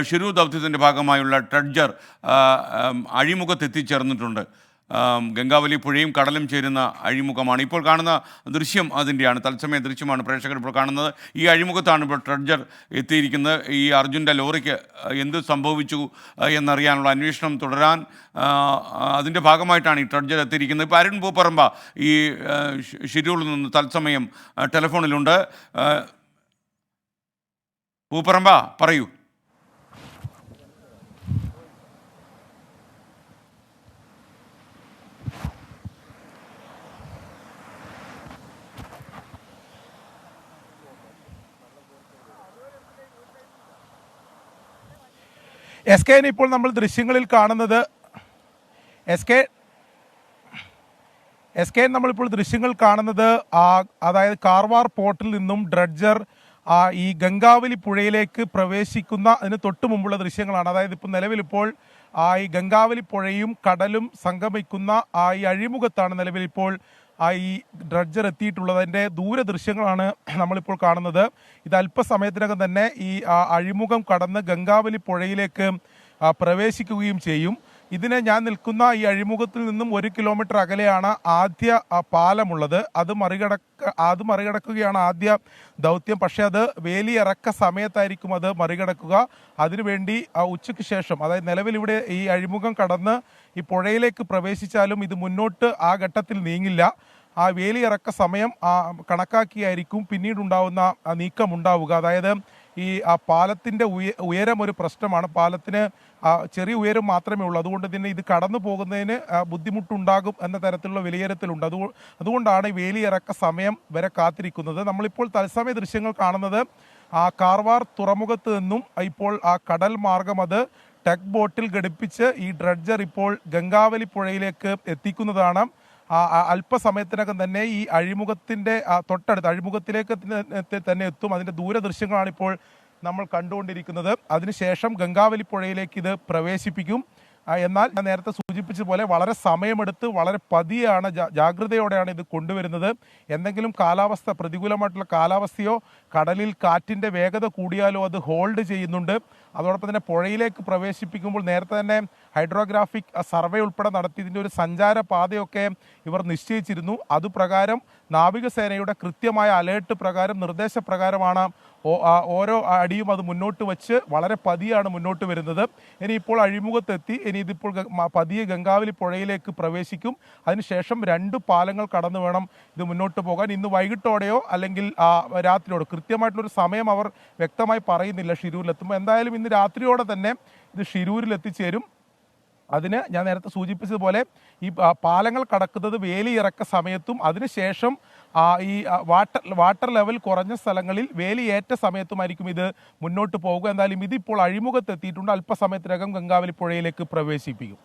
ഷിരു ദൗത്യത്തിന്റെ ഭാഗമായുള്ള ട്രഡ്ജർ അഴിമുഖത്തെത്തിച്ചേർന്നിട്ടുണ്ട്. ഗംഗാവലി പുഴയും കടലും ചേരുന്ന അഴിമുഖമാണ്. ഇപ്പോൾ കാണുന്ന ദൃശ്യം അതിന്റെയാണ് തത്സമയ ദൃശ്യമാണ് പ്രേക്ഷകർ ഇപ്പോൾ കാണുന്നത്. ഈ അഴിമുഖത്താണ് ഇപ്പോൾ ട്രഡ്ജർ എത്തിയിരിക്കുന്നത്. ഈ അർജുന്റെ ലോറിക്ക് എന്ത് സംഭവിച്ചു എന്നറിയാനുള്ള അന്വേഷണം തുടരാൻ അതിന്റെ ഭാഗമായിട്ടാണ് ഈ ട്രഡ്ജർ എത്തിയിരിക്കുന്നത്. ഇപ്പോൾ അരുൺ പൂപ്പറമ്പ ഈ ഷിരൂരിൽ നിന്ന് തത്സമയം ടെലിഫോണിലുണ്ട്. പൂപ്പറമ്പ പറയൂ. എസ് കെ ഇപ്പോൾ നമ്മൾ ദൃശ്യങ്ങളിൽ കാണുന്നത്. എസ് കെ എസ് കെ നമ്മളിപ്പോൾ ദൃശ്യങ്ങൾ കാണുന്നത് അതായത് കാർവാർ പോർട്ടിൽ നിന്നും ഡ്രഡ്ജർ ഈ ഗംഗാവലി പുഴയിലേക്ക് പ്രവേശിക്കുന്ന അതിന് തൊട്ട് മുമ്പുള്ള ദൃശ്യങ്ങളാണ്. അതായത് ഇപ്പോൾ നിലവിലിപ്പോൾ ആ ഈ ഗംഗാവലി പുഴയും കടലും സംഗമിക്കുന്ന ആ ഈ അഴിമുഖത്താണ് നിലവിൽ ഇപ്പോൾ ആ ഈ ഡ്രഡ്ജർ എത്തിയിട്ടുള്ളത് അതിന്റെ ദൂര ദൃശ്യങ്ങളാണ് നമ്മളിപ്പോൾ കാണുന്നത്. ഇത് അല്പസമയത്തിനകം തന്നെ ഈ അഴിമുഖം കടന്ന് ഗംഗാവലി പുഴയിലേക്ക് പ്രവേശിക്കുകയും ചെയ്യും. ഇതിന് ഞാൻ നിൽക്കുന്ന ഈ അഴിമുഖത്തിൽ നിന്നും ഒരു കിലോമീറ്റർ അകലെയാണ് ആദ്യ പാലമുള്ളത്. അത് മറികടക്ക അത് മറികടക്കുകയാണ് ആദ്യ ദൗത്യം. പക്ഷേ അത് വേലിയിറക്ക സമയത്തായിരിക്കും അത് മറികടക്കുക. അതിനുവേണ്ടി ഉച്ചയ്ക്ക് ശേഷം അതായത് നിലവിൽ ഇവിടെ ഈ അഴിമുഖം കടന്ന് ഈ പുഴയിലേക്ക് പ്രവേശിച്ചാലും ഇത് മുന്നോട്ട് ആ ഘട്ടത്തിൽ നീങ്ങില്ല. ആ വേലിയിറക്ക സമയം കണക്കാക്കിയായിരിക്കും നീക്കം ഉണ്ടാവുക അതായത് ഈ ആ പാലത്തിന്റെ ഉയ ഉയരം ഒരു പ്രശ്നമാണ്. പാലത്തിന് ചെറിയ ഉയരം മാത്രമേ ഉള്ളൂ. അതുകൊണ്ട് തന്നെ ഇത് കടന്നു പോകുന്നതിന് ബുദ്ധിമുട്ടുണ്ടാകും എന്ന തരത്തിലുള്ള വിലയിരുത്തലുണ്ട്. അത് അതുകൊണ്ടാണ് വേലിയിറക്ക സമയം വരെ കാത്തിരിക്കുന്നത്. നമ്മളിപ്പോൾ തത്സമയ ദൃശ്യങ്ങൾ കാണുന്നത് ആ കാർവാർ തുറമുഖത്ത് നിന്നും ഇപ്പോൾ ആ കടൽ മാർഗം അത് ടെക് ബോട്ടിൽ ഘടിപ്പിച്ച് ഈ ഡ്രഡ്ജർ ഇപ്പോൾ ഗംഗാവലി പുഴയിലേക്ക് എത്തിക്കുന്നതാണ്. അല്പസമയത്തിനകം തന്നെ ഈ അഴിമുഖത്തിന്റെ ആ, തൊട്ടടുത്ത് അഴിമുഖത്തിലേക്ക് തന്നെ- എത്തും. അതിന്റെ ദൂരദൃശ്യങ്ങളാണ് ഇപ്പോൾ നമ്മൾ കണ്ടുകൊണ്ടിരിക്കുന്നത്. അതിനുശേഷം ഗംഗാവലി പുഴയിലേക്ക് ഇത് പ്രവേശിപ്പിക്കും. എന്നാൽ ഞാൻ നേരത്തെ സൂചിപ്പിച്ച പോലെ വളരെ സമയമെടുത്ത് വളരെ പതിയാണ് ജാഗ്രതയോടെയാണ് ഇത് കൊണ്ടുവരുന്നത്. എന്തെങ്കിലും കാലാവസ്ഥ പ്രതികൂലമായിട്ടുള്ള കാലാവസ്ഥയോ കടലിൽ കാറ്റിന്റെ വേഗത കൂടിയാലോ അത് ഹോൾഡ് ചെയ്യുന്നുണ്ട്. അതോടൊപ്പം തന്നെ പുഴയിലേക്ക് പ്രവേശിപ്പിക്കുമ്പോൾ നേരത്തെ തന്നെ ഹൈഡ്രോഗ്രാഫിക് സർവേ ഉൾപ്പെടെ നടത്തി ഇതിന്റെ ഒരു സഞ്ചാര പാതയൊക്കെ ഇവർ നിശ്ചയിച്ചിരുന്നു. അതുപ്രകാരം നാവികസേനയുടെ കൃത്യമായ അലേർട്ട് പ്രകാരം നിർദ്ദേശപ്രകാരമാണ് ഓരോ അടിയും അത് മുന്നോട്ട് വച്ച് വളരെ പതിയാണ് മുന്നോട്ട് വരുന്നത്. ഇനി ഇപ്പോൾ അഴിമുഖത്തെത്തി ഇനി ഇതിപ്പോൾ പതിയെ ഗംഗാവലി പുഴയിലേക്ക് പ്രവേശിക്കും. അതിനുശേഷം രണ്ട് പാലങ്ങൾ കടന്നു വേണം ഇത് മുന്നോട്ട് പോകാൻ. ഇന്ന് വൈകിട്ടോടെയോ അല്ലെങ്കിൽ ആ, രാത്രിയോടെ. കൃത്യമായിട്ടുള്ളൊരു സമയം അവർ വ്യക്തമായി പറയുന്നില്ല ഷിരൂരിലെത്തുമ്പോൾ. എന്തായാലും ഇന്ന് രാത്രിയോടെ തന്നെ ഇത് ഷിരൂരിൽ എത്തിച്ചേരും അതിന് ഞാൻ നേരത്തെ സൂചിപ്പിച്ചതുപോലെ ഈ പാലങ്ങൾ കടക്കുന്നത് വേലി ഇറക്ക സമയത്തും അതിനുശേഷം ഈ വാട്ടർ വാട്ടർ ലെവൽ കുറഞ്ഞ സ്ഥലങ്ങളിൽ വേലിയേറ്റ സമയത്തുമായിരിക്കും ഇത് മുന്നോട്ട് പോകുക. എന്തായാലും ഇതിപ്പോൾ അഴിമുഖത്തെത്തിയിട്ടുണ്ട്. അല്പസമയത്തിനകം ഗംഗാവലി പുഴയിലേക്ക് പ്രവേശിപ്പിക്കും.